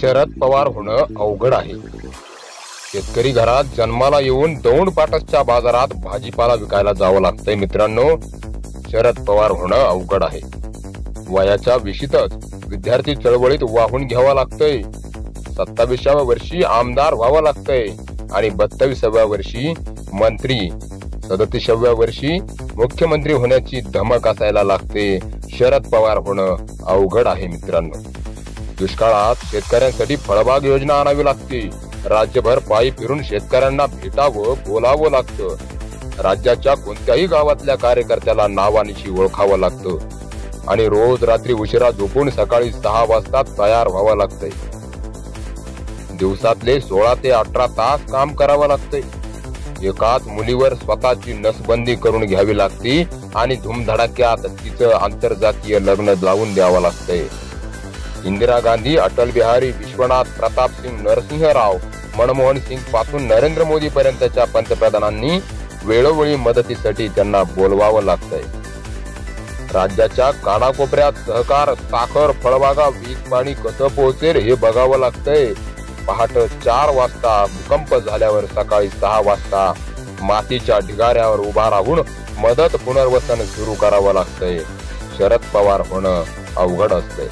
शरद पवार होणं अवघड आहे. शेतकरी घरात जन्माला येऊन दौंड पाटसच्या बाजारात भाजीपाला विकायला जावं लागतंय मित्रांनो. शरद पवार होणं अवघड आहे. वयाच्या विशीतच विद्यार्थी चळवळीत वाहून घ्यावं लागतंय. सत्तावीसाव्या वर्षी आमदार व्हावं लागतंय आणि बत्तावीसाव्या वर्षी मंत्री. सदतीसाव्या वर्षी मुख्यमंत्री होण्याची धमक असायला लागते. शरद पवार होणं अवघड आहे मित्रांनो. दुष्काळात शेतकऱ्यांसाठी फळबाग योजना आणावी लागते. राज्यभर पायी फिरून शेतकऱ्यांना भेटावं बोलावं लागतं. राज्याच्या कोणत्याही गावातल्या कार्यकर्त्याला नावानिशी ओळखावं लागतं. आणि रोज रात्री उशिरा झोपून सकाळी सहा वाजता तयार व्हावं लागतंय. दिवसातले सोळा ते अठरा तास काम करावं लागतंय. एकाच मुलीवर स्वतःची नसबंदी करून घ्यावी लागते आणि धुमधडाक्यात तिचं आंतरजातीय लग्न लावून द्यावं लागतंय. इंदिरा गांधी अटल बिहारी विश्वनाथ प्रताप सिंग नरसिंह राव मनमोहन सिंगपासून नरेंद्र मोदी पर्यंतच्या पंतप्रधानांनी वेळोवेळी मदतीसाठी त्यांना बोलवावं लागतंय. राज्याच्या कानाकोपऱ्यात सहकार साखर फळबागा वीज पाणी कसं पोहोचेल हे बघावं लागतंय. पहाट चार वाजता भूकंप झाल्यावर सकाळी सहा वाजता मातीच्या ढिगाऱ्यावर उभा राहून मदत पुनर्वसन सुरू करावं लागतंय. शरद पवार होणं अवघड असतंय.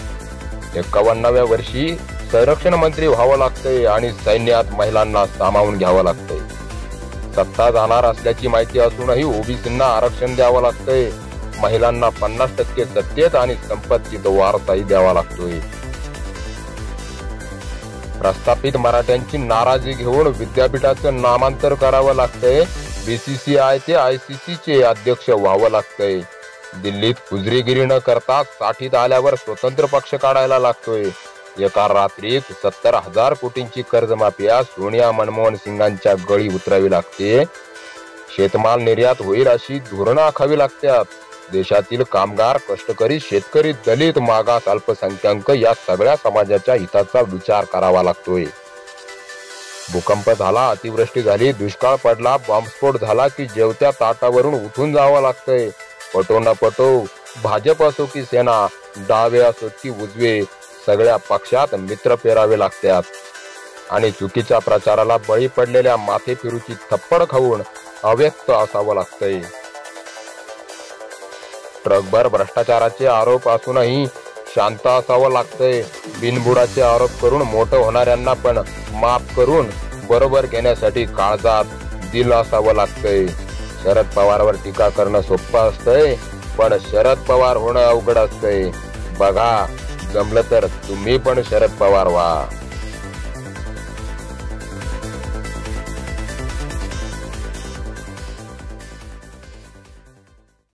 एक्कावन्नाव्या वर्षी संरक्षण मंत्री व्हावं लागतंय आणि सैन्यात महिलांना सामावून घ्यावं लागतंय. सत्ता जाणार असल्याची माहिती असूनही ओबीसींना आरक्षण द्यावं लागतंय. महिलांना पन्नास टक्के सत्तेत आणि संपत्तीत वारसाही द्यावा लागतोय. प्रस्थापित मराठ्यांची नाराजी घेऊन विद्यापीठाचं नामांतर करावं लागतंय. बीसीसीआय ते आयसीसीचे अध्यक्ष व्हावं लागतंय. दिल्लीत कुजरीगिरी न करता साठीत आल्यावर स्वतंत्र पक्ष काढायला लागतोय. एका रात्रीत सत्तर हजार कोटींची कर्जमाफिया सोनिया मनमोहन सिंगांच्या गळी उतरावी लागते. शेतमाल निर्यात होईल अशी धोरणं आखावी लागतात. देशातील कामगार कष्टकरी शेतकरी दलित मागास अल्पसंख्याक या सगळ्या समाजाच्या हिताचा विचार करावा लागतोय. भूकंप झाला अतिवृष्टी झाली दुष्काळ पडला बॉम्बस्फोट झाला की जेवत्या ताटावरून उठून जावं लागतंय. पटो न पटो भाजप असो की सेना डावे असो की उजवे सगळ्या पक्षात मित्र पेरावे लागतात. आणि चुकीच्या प्रचाराला बळी पडलेल्या माथे फिरूची थप्पड खाऊन अव्यक्त असावं लागतंय. ट्रकभर भ्रष्टाचाराचे आरोप असूनही शांत असावं लागतंय. बिनबुडाचे आरोप करून मोठं होणाऱ्यांना पण माफ करून बरोबर घेण्यासाठी काळजात दिल असावं लागतंय. शरद पवारवर टीका करणं सोपं असतंय पण शरद पवार होणं अवघड असतंय. बघा जमलं तर तुम्ही पण शरद पवार व्हा.